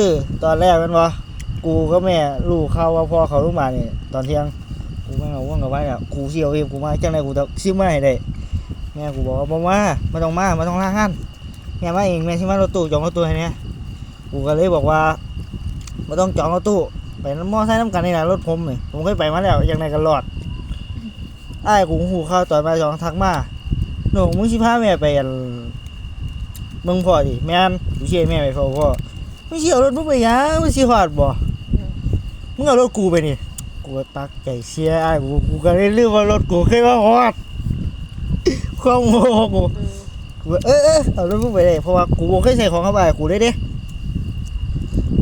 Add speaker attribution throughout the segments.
Speaker 1: คือตอนแรกมันวะกูก็แม่ลูกเข้าว่าพ่อเขาลูกมาเนี่ยตอนเที่ยงกูไม่เอาว่างกับไว้เนี่ยกูเสียวเองกูมาจังไรกูจะซื้อมาให้ได้แม่กูบอกว่าบ่มาม่ต้องมาม่ต้องล่างงานแม่มาเองแม่ซื้อมารถตู้จองรถตู้ให้เนี่ยกูก็เลยบอกว่าม่ต้องจองรถตู้ไปน้ำมอไซค์น้ำกันนี่นะรถผมนี่ผมเคยไปมาแล้วยังไงกันรอดไอ้กูหูเข้าวตอนมาจองทักมาหนูมึงสิพาแม่ไปอันมึงพ่อดิแม่นกูเชื่อแม่ไปพ่อพ่อ ไม่เชี่ยวรถมึงไปหยังไม่สิฮอดบ่มึงเอารถกูไปนี่กูก็ตักใจเสียอ้ายกูกูก็เลยลืมว่ารถกูเคยมาฮอดความโง่กู
Speaker 2: อืม
Speaker 1: กูก็เออเออเอารถมึงไปได้เพราะว่ากูบ่เคยใส่ของเข้าไปกูได้เด้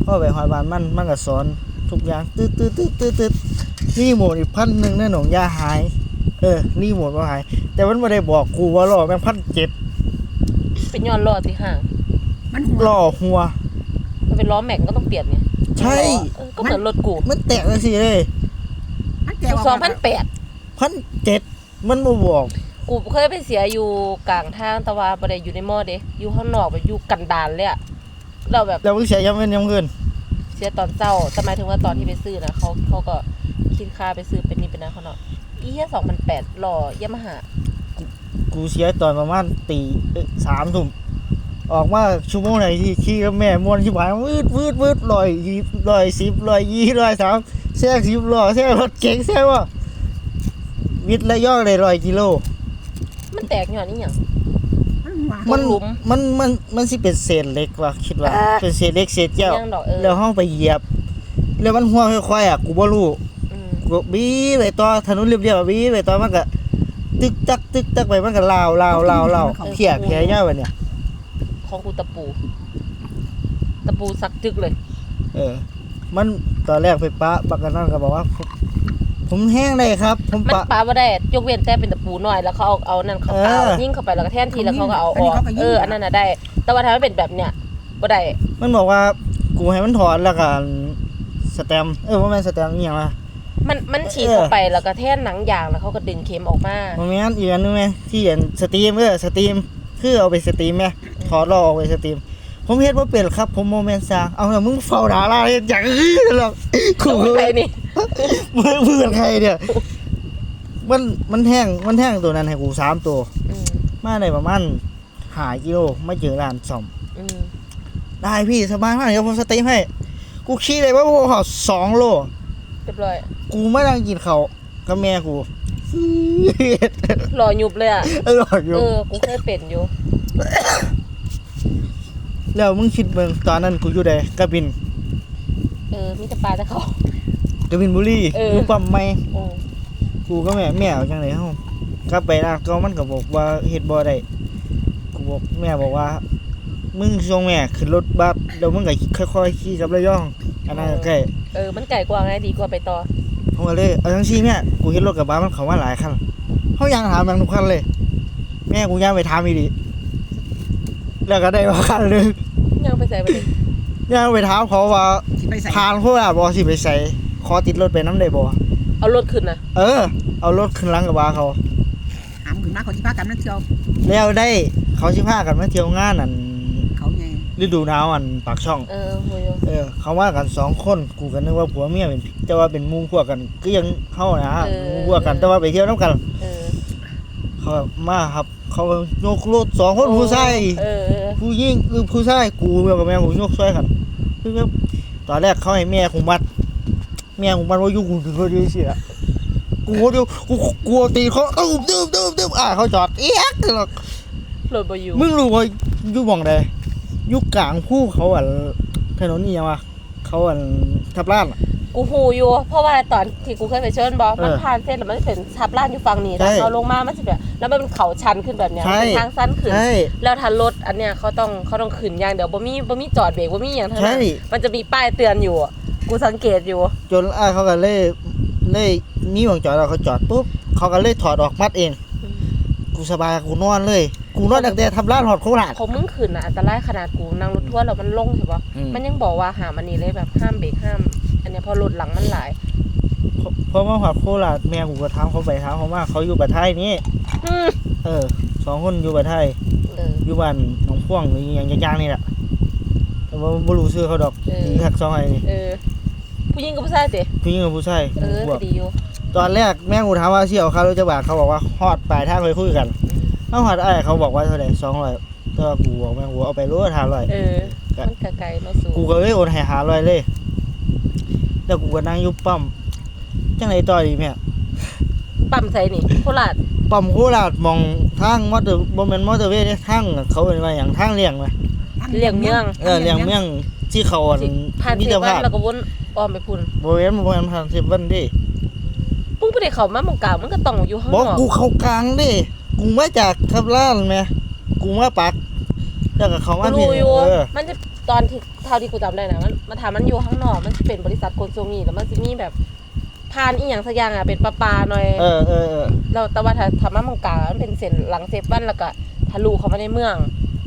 Speaker 1: พ่อไปหอยบานมันมันก็สอนทุกอย่างตืดตืดตืดตืดตืดนี่โหมดอีกพันหนึ่งแน่หนองยาหาย เออ นี่โหมดว่าหาย แต่มันไม่ได้บอกกูว่ารอแม่งพันเจ็ด
Speaker 2: เป็นย้อนล้อที่ห่าง
Speaker 3: มันหัว
Speaker 1: ล่อหัว
Speaker 2: มัน เป็นล้อแม็กก็ต้องเปลี่ยนไง
Speaker 1: ใช่
Speaker 2: เออก็เหมือนรถกู
Speaker 1: มันแตกเลยสิเลย
Speaker 3: มันแก
Speaker 2: กู
Speaker 3: ว่า
Speaker 2: สองพันแปด
Speaker 1: พันเจ็ดมันมาบอก
Speaker 2: กูเคยไปเสียอยู่กลางทางแต่ว่าบ่ได้อยู่ในหม้อเด้อยู่ข้างนอกแบบอยู่กันดานเลยอะเราแบบ
Speaker 1: แล้วมึงเสียยังเงินยังเงิน
Speaker 2: เสียตอนเช้าแต่หมายถึงว่าตอนที่ไปซื้อนะเขาเขาก็คิดค่าไปซื้อเป็นนี่เป็นนั่นเขาเนาะอีเหี้ยสองพันแปดหล่อยามาฮ่า
Speaker 1: กูเสียตอนประมาณตีเอ้ยสามทุ่ม ออกมาชั่วโมงไหนที่ขี่กับแม่มวนชิบหายวืดวืดวืดลอยยี่ลอยสิบลอยยี่ลอยสามแทรกสิบล้อแทรกรถเก๋งแทรกว่าวิทย์และย่อเลยร้อยกิโล
Speaker 2: มันแตกย้อนนี่หยัง
Speaker 3: มันหัว
Speaker 1: มัน
Speaker 2: หลุม
Speaker 1: มันมันมันสิเป็นเศษเหล็กว่ะคิดว่า
Speaker 2: อ่า
Speaker 1: เป็นเศษเหล็กเศษแก้ว
Speaker 2: ยังดอกเออ
Speaker 1: แล้วห้องไปเหยียบ แล้วมันหัวค่อยๆอะกูบ่รู้
Speaker 2: อืม
Speaker 1: กูก็บี้ไปต่อถนนเรียบๆอะบี้ไปต่อมันก็ตึกตักตึกตักไปมันก็ลาวลาวลาวลาวเพียเพียเงี้ยแบบเนี้ย
Speaker 2: ของกูตะปู ตะปูสักจึกเลย
Speaker 1: เออ มันตอนแรกไปปะบักกันนั่นก็บอกว่า ผมผมแห้งเลยครับ ผม
Speaker 2: มัน
Speaker 1: ปะ
Speaker 2: ปาบ่ได้ยกเว้นแต่เป็นตะปูหน่อยแล้วเขาเอาเอานั่นเขา
Speaker 1: เออ
Speaker 2: เอายิ่งเข้าไปแล้วก็แทนทีแล้วเขาก็เอาออกเอออันนั้นน่ะได้ แต่ว่าถ้ามันเป็นแบบเนี้ยบ่ได้
Speaker 1: มันบอกว่ากูให้มันถอนแล้วกันสแตมป์เออว่าแม่นสแตมป์อหย่างละ
Speaker 2: มันมันฉีด
Speaker 1: เออ
Speaker 2: เข้าไปแล้วก็แทนหนังยางแล้วเขาก็ดึงเข็มออกมา
Speaker 1: มันแม่นอีกอันนึงไหมที่เห็นสตรีมเออสตรีมคือเอาไปสตรีมไหม ถอดลอกออกไปสตรีม ผมเฮ็ดว่าเป็นครับ ผมโมเมนต์สร้างเอาแต่มึงเฝ้าดาราเฮ็ดอย่างอื่นหรอกกู
Speaker 2: ไปนี่
Speaker 1: มึงเพื่อนใครเนี่ย มันมันแท่งมันแท่งตัวนั้นให้กูสามตัว
Speaker 2: อืม
Speaker 1: มาได้ประมาณหากิโลไม่เจอร้านซ่อม
Speaker 2: อืม
Speaker 1: ได้พี่สบายมากเดี๋ยวผมสตรีมให้ กูขี่เลยว่าพวกเขาสองโล
Speaker 2: เรียบร้อย
Speaker 1: กูไม่นั่งกินเขาวกับแม่กู
Speaker 2: รอยุบเลยอะ
Speaker 1: อร่อยอยู่
Speaker 2: เออกูเคยเป็นอยู่
Speaker 1: แล้วมึงคิดเบิ่งตอนนั้นกูอยู่ใดกระบิน
Speaker 2: เออมีแต่ปลาแต่เขา
Speaker 1: กระบินบุรี
Speaker 2: เออ
Speaker 1: อ
Speaker 2: อ
Speaker 1: ยู่ปั๊มไม่
Speaker 2: โอ้
Speaker 1: กูก็แม่แม่เอาจังไดเฮากลับไปร้านเก็มันก็บอกว่าเฮ็ดบ่ได้กูบอกแม่บอกว่า มึงส่งแม่ขึ้นรถบัสแล้วมึงก็ค่อยๆขี่กลับระยองอันนั้นก็ใกล้
Speaker 2: เออมันไก่กว่าไงดีกว่าไปต่อ
Speaker 1: ผมก็เลยเอาจังซี่แม่กูเห็นรถกระบะมันเข้ามาหลายคันเฮายังถามแม่งทุกคันเลย แม่กูยังไปถามอีดีแล้วก็ได้ว่าคันหนึง
Speaker 2: ยังไปใส่ไปดิ
Speaker 1: ยังไปถามเขาว่า
Speaker 3: สิไปใส่
Speaker 1: ผ่านโคราชบ่สิไปใส่ขอติดรถไปน้ำได้บ่
Speaker 2: เอารถขึ้นนะ
Speaker 1: เออ เอารถขึ้นหลังกระบะเขา
Speaker 3: หามขึ้นมาเขาสิพากันนั่นเที่ยว
Speaker 1: แล้วได้เขาสิพากันมาเที่ยวงานอัน
Speaker 3: เขาไง
Speaker 1: ฤดูหนาวอันปากช่อง
Speaker 2: เออโหย
Speaker 1: เออ เขามากันสองคนกูก็นึกว่าผัวเมียเป็นแต่ว่าเป็นหมู่พวกกันก็ยังเข้านะหมู่พวกกันแต่ว่าไปเที่ยวน้ำกัน
Speaker 2: เออ
Speaker 1: เขามาครับ เขายกรถสองคนผู้ชาย
Speaker 2: เออเออ
Speaker 1: ผู้หญิงคือผู้ชายกูกับแม่กูยกช่วยกันคือแบบตอนแรกเขาให้แม่กูมัด แม่กูมัดว่าอยู่กูถึงเขาดีเสียกูเดียวกูกลัวตีเขาตุ้มตุ้มตุ้มตุ้มอ่าเขาจอดเอ๊ะหรอก
Speaker 2: รถบอยู่
Speaker 1: มึงรู้ว่าอยู่หมองใดอยู่กลางภูเขาอะถนนนี่ยังวะเขาอะทับล้านอะ
Speaker 2: กูหูอยู่เพราะว่าตอนที่กูเคยไปเชิญบอ
Speaker 1: เออ
Speaker 2: มันผ่านเส้นแล้วมันเป็นทับลาดอยู่ฝั่งนี้
Speaker 1: ใช่
Speaker 2: แต่เขาลงมามันจะแบบแล้วมันเป็นเขาชันขึ้นแบบเนี้ย
Speaker 1: ใช่
Speaker 2: มันเป็นทางสั้นขึ้น
Speaker 1: ใช่
Speaker 2: แล้วทันรถอันเนี้ยเขาต้องเขาต้องขึ้นอย่างเดี๋ยวบ่มีบ่มีจอดเบรกบ่มีอย่างทั้ง
Speaker 1: ใช่
Speaker 2: นั้นมันจะมีป้ายเตือนอยู่อะกูสังเกตอยู่
Speaker 1: จนอ้ายเขาก็เลยเลยมีหวังจอดแล้วเขาจอดปุ๊บเขาก็เลยถอดออกมัดเอง กูสบายกูนอนเลย กูนอนตั้งแต่ทำร้านหอดโคราช
Speaker 2: เขามึงขึ้นอะอันตรายขนาดกูนั่งรถทัวร์แล้วมันลงใช่ปะ
Speaker 1: อืม
Speaker 2: มันยังบอกว่าหามันนี่เลยแบบห้ามเบรกห้ามอัน เนี้ยพอรถหลังมันหลาย
Speaker 1: เพราะเพราะว่าหอดโคราชแม่กูก็ถามเขาไปถามเขาว่าเขาอยู่ประเทศนี้
Speaker 2: อืม
Speaker 1: เออสองคนอยู่ประเทศ
Speaker 2: เออ
Speaker 1: อยู่บ้านหนองพ่วงหรืออย่างย่างๆนี่แหละแต่ว่าบ่รู้ชื่อเขาดอก
Speaker 2: เออ
Speaker 1: ดีคักซองไอ้นี่
Speaker 2: เออ ผู้หญิงกับผู้ชายสิ
Speaker 1: ผู้หญิงกับผู้ชาย
Speaker 2: เออ
Speaker 1: พว
Speaker 2: ก็
Speaker 1: ก
Speaker 2: ดีอยู่
Speaker 1: ตอนแรกแม่กูถามว่าเสี่ยวค่ารถจักรบาทเขาบอกว่าฮอดปลายทางไปคุยกันเฮาฮอดอ้ายเขาบอกว่าเท่าใด200แต่ว่ากูบอกแม่กูเอาไปรถ500
Speaker 2: เออ มันกะไกลเนาะสู
Speaker 1: กูก็เลยโอนให้500เลย แล้วกูก็นั่งอยู่ปั๊มจังไดต่อดีแม่
Speaker 2: ปั๊มใส่นี่โคราช
Speaker 1: ปั๊มโคราชมองทางมอเตอร์บ่แม่นมอเตอร์เวย์เด้ทางเขาเอิ้นว่าหยังทางเลี่ยงไหม
Speaker 2: เลี่ยงเมือง
Speaker 1: เออเลี่ยงเมืองที่เขาอัน
Speaker 2: สิผ่าน
Speaker 1: มิ
Speaker 2: เซ
Speaker 1: ตร
Speaker 2: เว่
Speaker 1: ภานพ
Speaker 2: แล้วก็วนอ้อมไปพุ่น
Speaker 1: บ่แม่นบ่แม่นผ่านเซเว่นเด้
Speaker 2: ปุ้งไปได้เข้ามาหมองกลางมันก็ต้องอยู่ข้าง
Speaker 1: บ
Speaker 2: น
Speaker 1: อ
Speaker 2: อกก
Speaker 1: กูเข้ากลางเด้กูมาจากทับล้านแม่กูมาปักแล้วก็เขามา
Speaker 2: รู้อยู่
Speaker 1: เออ
Speaker 2: มันจะ ตอนที่เท่าที่กูจำได้นะมันมันถามมันอยู่ข้างนอก มันจะเป็นบริษัทขนส่งนี่แล้วมันจะมีแบบพานอีหยังสักอย่างอะเป็นปลาปลาหน่อย
Speaker 1: เออเออเออ
Speaker 2: แล้วแต่ว่าถ้าถ้ามาหมองกลางมันเป็นเส้นหลังเซฟวันแล้วก็ทะลุเข้ามาในเมือง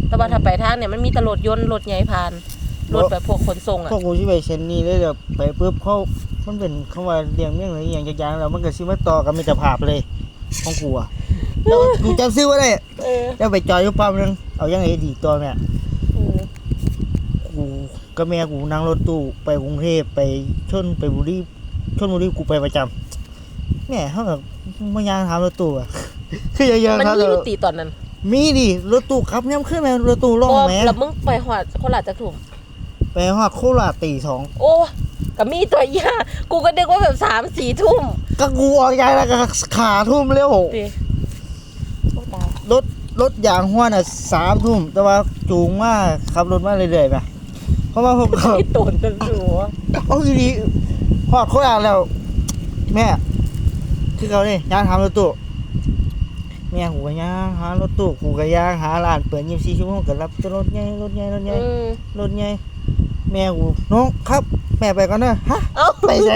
Speaker 2: แต่ว่าถ้าไปทางเนี่ยมันมีแตรถยนต์รถใหญ่ผ่านรถแบบพวกขนส่งอะ
Speaker 1: พวกกูสิไปเซ็นนี่เลยเดี๋ยวไปปุ๊บเขามันเป็นคำว่าเลี้ยงเมี่ยงหรืออหย่างจักอย่างแล้วมันก็สิมาต่อกับมิตรภาพเลยของกูอะแล้วกูจำซื้อไว้ได้
Speaker 2: เออ
Speaker 1: แล้วไปจอยอยู่ปั๊มนึงเอายังไงดีตัวแม่
Speaker 2: เออ
Speaker 1: กูกับแม่กูนั่งรถตู้ไปกรุงเทพไปชนไปบุรีชนบุรีกูไปประจำแม่เขาแบบมายางถามรถตู้อะคือเยอะ
Speaker 2: มัน
Speaker 1: ๆครับ
Speaker 2: มีดนตรีตอนนั้น
Speaker 1: มีดิรถตู้ขับย่ำขึ้นแม่รถตู้ล่อง
Speaker 2: บ่
Speaker 1: แม่
Speaker 2: แล้วมึงไปหอดโคราชจักถุ่ม
Speaker 1: ไปฮอดโคราชตีสอง
Speaker 2: โอ้ก็มีตัวอยากูก็นึกว่าแบบสามสี่ทุ่ม
Speaker 1: ก็กูออกยายแล้วก็ขาทุ่มเร็ว
Speaker 2: ดิโอ้ตาย
Speaker 1: รถรถยางหัวน่ะสามทุ่มแต่ว่าจูงมาขับรถมาเรื่อยๆไป เพราะว่าผมก็
Speaker 2: ที่ตูนเป็นหัว
Speaker 1: เอาทีนี้ฮอดโคราชแล้ว แม่คือเขาเนี่ยย่างทำรถตู้แม่กูก็ย่างหารถตู้กูก็ย่างหาร้านเปิดยี่สิบสี่ชั่วโมงก็รับแต่รถใหญ่รถใหญ่รถใหญ่
Speaker 2: อืม
Speaker 1: รถใหญ่แม่กูน้องครับ แม่ไปก่อนนะฮะ
Speaker 2: เอ้า
Speaker 1: ไปไหน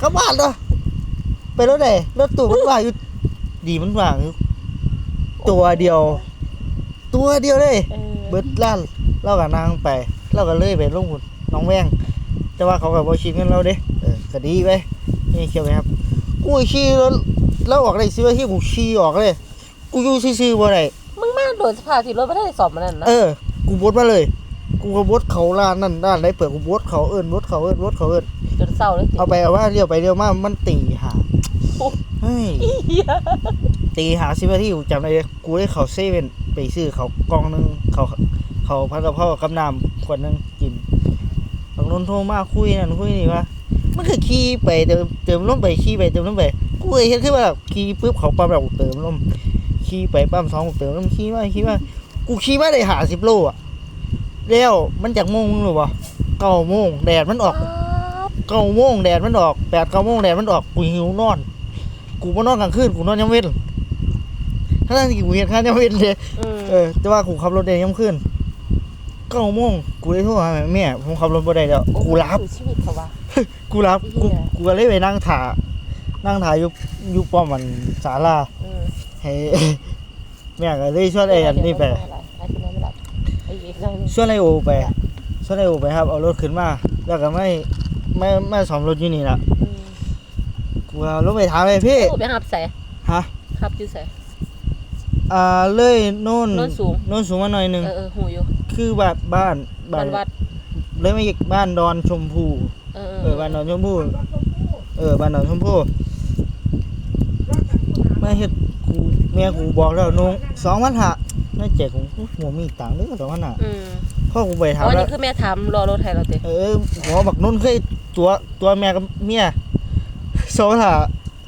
Speaker 1: กลับบ้านเหรอไปรถไหนรถตู้มันว่างอยู่ดีมันว่างอยู่ตัวเดียว ตัวเดียวเลย
Speaker 2: เออ
Speaker 1: เบิดล้านเราก็นั่งไป เราก็เลยไปลงหุ่นน้องแวงแต่ว่าเขาก็บ่ชินกันเราเด้เออก็ดีไปนี่เชียวไหมครับกูขี่รถเราออกได้สิว่าที่กูขี่ออกเลย กูอยู่ซื่อๆบ่ได้
Speaker 2: มึงมาโดนสภาพที่รถไม่ได้สอบมันนั่นนะ
Speaker 1: เออ กูบดมาเลย กูก็บดเขาล้านนั่นด้านไหนเปิดกูบดเขาเอิ้นบดเขาเอิ้นบดเขาเอิ้น
Speaker 2: จนเศร้าเลยสิ
Speaker 1: เอาไปเอาว่าเลี้ยวไปเลี้ยวมามันตีหา
Speaker 2: โอ้
Speaker 1: เฮ้ย
Speaker 2: เหี้ย
Speaker 1: ตีหาสิบนาทีกูจำได้เลยกูได้เขาเซเว่นไปซื้อเขากล่องหนึงเขา เขาพันกับพ่อกับน้ำขวดหนึงกินบางนนโทรมาคุยนั่นคุยนี่ว่ามันคือขี่ไปเติมเติมลมไปขี่ไปเติมลมไปกูเลยเห็นคือว่าแบบขี่ปุ๊บเขาปั๊มแล้วกูเติมลมขี่ไปปั๊มสองกูเติมลมขี่มาขี่มากูขี่มาได้หาสิบโลอะแล้วมันจากโมงมึงหรือเปล่าเก้าโมงแดดมันออกเก้าโมงแดดมันออกแปดเก้าโมงแดดมันออกกูหิวนอน กูมานอนกลางคืนกูนอนยังเว้นถ้าที่กูเห็นค่ายังเว้นเลย
Speaker 2: อืม
Speaker 1: เออแต่ว่ากูขับรถได้ยังคืน เก้าโมงกูได้โทรหาแม่แม่ผมขับรถบ่ได้แล้วกูรับ
Speaker 2: คือชีวิตเขาวะ
Speaker 1: กูรับกู
Speaker 2: เหี้ย
Speaker 1: กูก็เลยไปนั่งถ่านั่งถ่ายอยู่อยู่ป้อมมันศาลา
Speaker 2: อืม
Speaker 1: ให้แม่ก็เลยชวนไอ้อันนี้ไป
Speaker 2: ไอ้ที่นอนไม่หลับไอ้อีกหน่อยหนึง
Speaker 1: ชวนไอ้โอไปชวนไอ้โอไปครับเอารถขึ้นมา แล้วก็ไม่ไม่ไม่สอมรถอยู่นี่ล่ะ
Speaker 2: อืม
Speaker 1: กูเอารถไปถามไอ้พี่
Speaker 2: โอ้ไปหับใส่
Speaker 1: ฮะ
Speaker 2: หับอยู่ใส่
Speaker 1: อ่าเลยโน่น
Speaker 2: โน่นสูง
Speaker 1: โน่นสูงมาหน่อยหนึง
Speaker 2: เออเออหูอยู่
Speaker 1: คือบ้านบ้าน
Speaker 2: บ้านวัด
Speaker 1: เลยไม่อีกบ้านดอนชมพู
Speaker 2: เออ
Speaker 1: เออบ้านดอนชมพูเออบ้านดอนชมพูไม่เฮ็ดกูเมียกูบอกแล้วนุ่งสองพันหาน่าเจ๊กูหมูมีตังค์เด้วยสองพันหา
Speaker 2: อืม
Speaker 1: พ่อกูไปถาม
Speaker 2: อ๋อ
Speaker 1: แล้
Speaker 2: นี่
Speaker 1: ว
Speaker 2: คือแม่ถามรอรถไทยเราเตะ
Speaker 1: เออหมอบักนุ่นเคยตัวตัวแม่กับเมียสองพันหา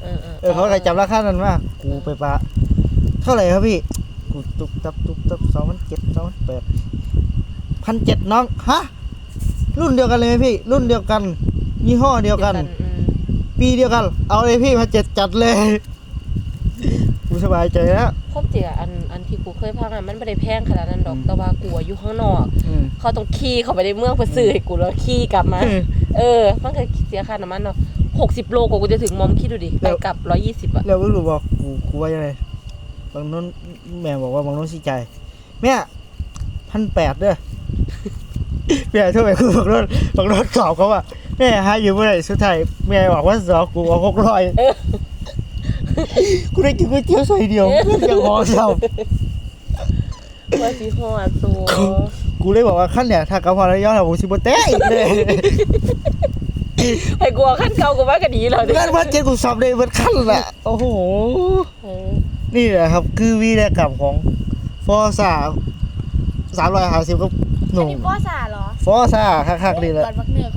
Speaker 2: เออเออ
Speaker 1: เออเขาก็จำราคานั้นมากูไปปะเท่าไหร่ครับพี่กูตุกตับตุกตับสองพันเจ็ดสองพันแปดพันเจ็ดน้องฮะรุ่นเดียวกันเลยไหมพี่ รุ่นเดียวกัน ยี่ห้อเดียวกัน
Speaker 2: อืม
Speaker 1: ปีเดียวกัน เอาเลยพี่พันเจ็ดจัดเลยกูสบายใจแล้ว
Speaker 2: ครบเจียอันอันที่กูเคยพังอะมันไม่ได้แพงขนาดนั้นดอก
Speaker 1: อืม
Speaker 2: แต่ว่ากูอะอยู่ข้างนอก
Speaker 1: อืม
Speaker 2: เขาต้องขี่เข้าไปในเมืองเพื่อซื้อให้กูแล้วขี่กลับมา เออ มันก็เสียค่าน้ำมันเนาะหกสิบโลกว่ากูจะถึงมอมคิดดูดิไปกลับร้อยยี่สิบอะ
Speaker 1: แล้วก็รู้บอกกูกูว่ายังไง บางนู้นแม่บอกว่าบางนู้นสิใจายแม่พันแปดเด้อแม่โทรไปคือบางนู้นบางนู้นตอบเขาว่าแม่หาอยู่เมื่อไหร่สุดท้ายแม่บอกว่าสองกูเอาหกร้อย
Speaker 2: เออ
Speaker 1: กูได้กินก๋วยเตี๋ยวใส่เดียวเพื่อนยังหอเศร้า
Speaker 2: ว่าสีหอดสู
Speaker 1: กูกูเลยบอกว่าขั้นเนี่ยถ้ากลับพอระยองแล้วกูสิบ่แตะอีกเลย
Speaker 2: ให้กลัวขั้นเก่ากูว่าก็ดีแล้วดิ
Speaker 1: งานวัดเจ็ดกูสอบได้เบิดขั้นละโอ้โห
Speaker 2: เออ
Speaker 1: นี่แหละครับ คือวีรกรรมของฟอซ่าสามร้อยห้าสิบกับห
Speaker 4: อัน
Speaker 1: นุ่ม
Speaker 4: นี้พ่อสาเหรอ
Speaker 1: ฟอซ่าคักๆนี่แหละ
Speaker 4: ก่อนมักเหนือก่อน